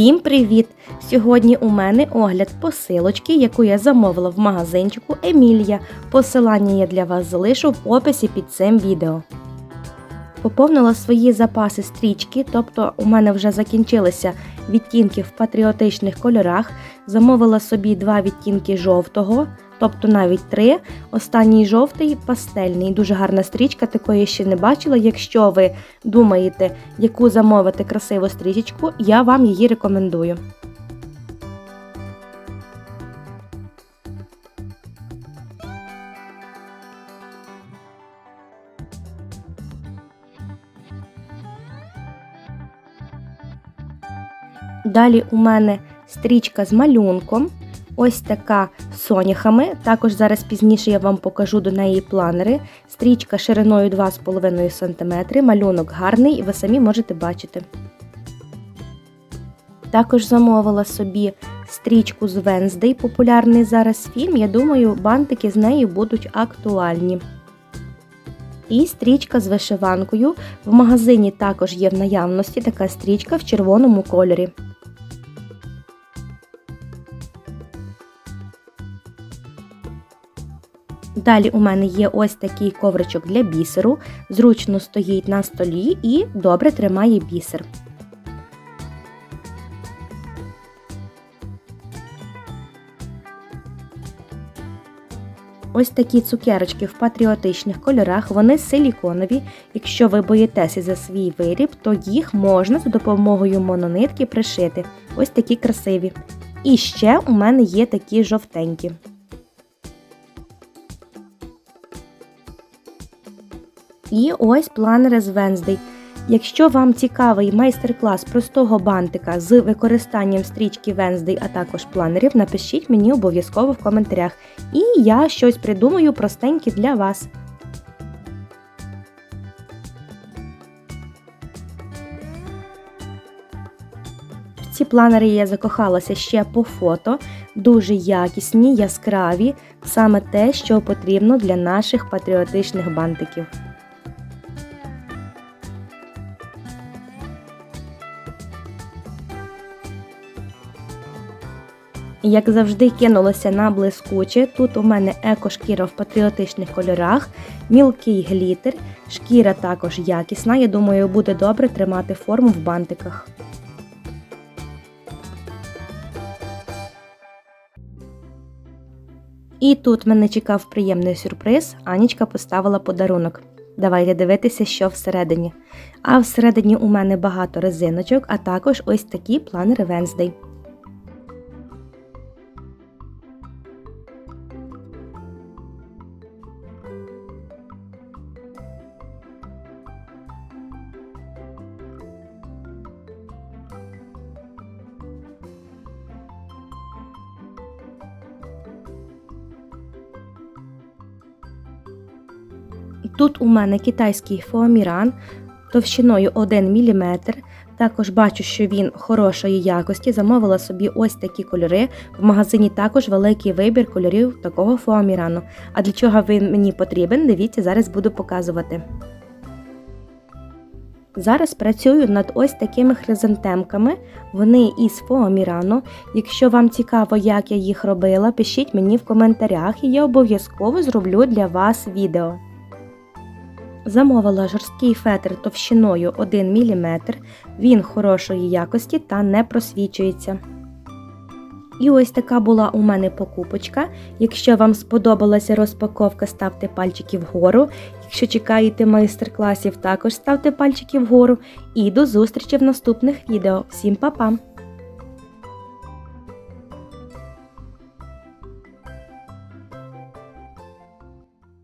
Всім привіт! Сьогодні у мене огляд посилочки, яку я замовила в магазинчику Емілія. Посилання я для вас залишу в описі під цим відео. Поповнила свої запаси стрічки, тобто у мене вже закінчилися відтінки в патріотичних кольорах. Замовила собі два відтінки жовтого, тобто навіть три. Останній жовтий пастельний. Дуже гарна стрічка, такої ще не бачила. Якщо ви думаєте, яку замовити красиву стрічечку, я вам її рекомендую. Далі у мене стрічка з малюнком. Ось така з соняхами. Також зараз пізніше я вам покажу до неї планери. Стрічка шириною 2,5 см, малюнок гарний, і ви самі можете бачити. Також замовила собі стрічку з Венздей, популярний зараз фільм. Я думаю, бантики з нею будуть актуальні. І стрічка з вишиванкою. В магазині також є в наявності така стрічка в червоному кольорі. Далі у мене є ось такий ковричок для бісеру, зручно стоїть на столі і добре тримає бісер. Ось такі цукерочки в патріотичних кольорах, вони силіконові. Якщо ви боїтеся за свій виріб, то їх можна за допомогою мононитки пришити. Ось такі красиві. І ще у мене є такі жовтенькі. І ось планери з Венздей. Якщо вам цікавий майстер-клас простого бантика з використанням стрічки Венздей, а також планерів, напишіть мені обов'язково в коментарях. І я щось придумаю простеньке для вас. В ці планери я закохалася ще по фото. Дуже якісні, яскраві, саме те, що потрібно для наших патріотичних бантиків. Як завжди, кинулося на блискуче. Тут у мене еко-шкіра в патріотичних кольорах, мілкий глітер, шкіра також якісна. Я думаю, буде добре тримати форму в бантиках. І тут мене чекав приємний сюрприз. Анічка поставила подарунок. Давайте дивитися, що всередині. А всередині у мене багато резиночок, а також ось такі планери Венздей. Тут у мене китайський фоаміран товщиною 1 мм. Також бачу, що він хорошої якості. Замовила собі ось такі кольори. В магазині також великий вибір кольорів такого фоамірану. А для чого він мені потрібен, дивіться, зараз буду показувати. Зараз працюю над ось такими хризантемками. Вони із фоамірану. Якщо вам цікаво, як я їх робила, пишіть мені в коментарях і я обов'язково зроблю для вас відео. Замовила жорсткий фетр товщиною 1 мм, він хорошої якості та не просвічується. І ось така була у мене покупочка. Якщо вам сподобалася розпаковка, ставте пальчики вгору. Якщо чекаєте майстер-класів, також ставте пальчики вгору. І до зустрічі в наступних відео. Всім па-па!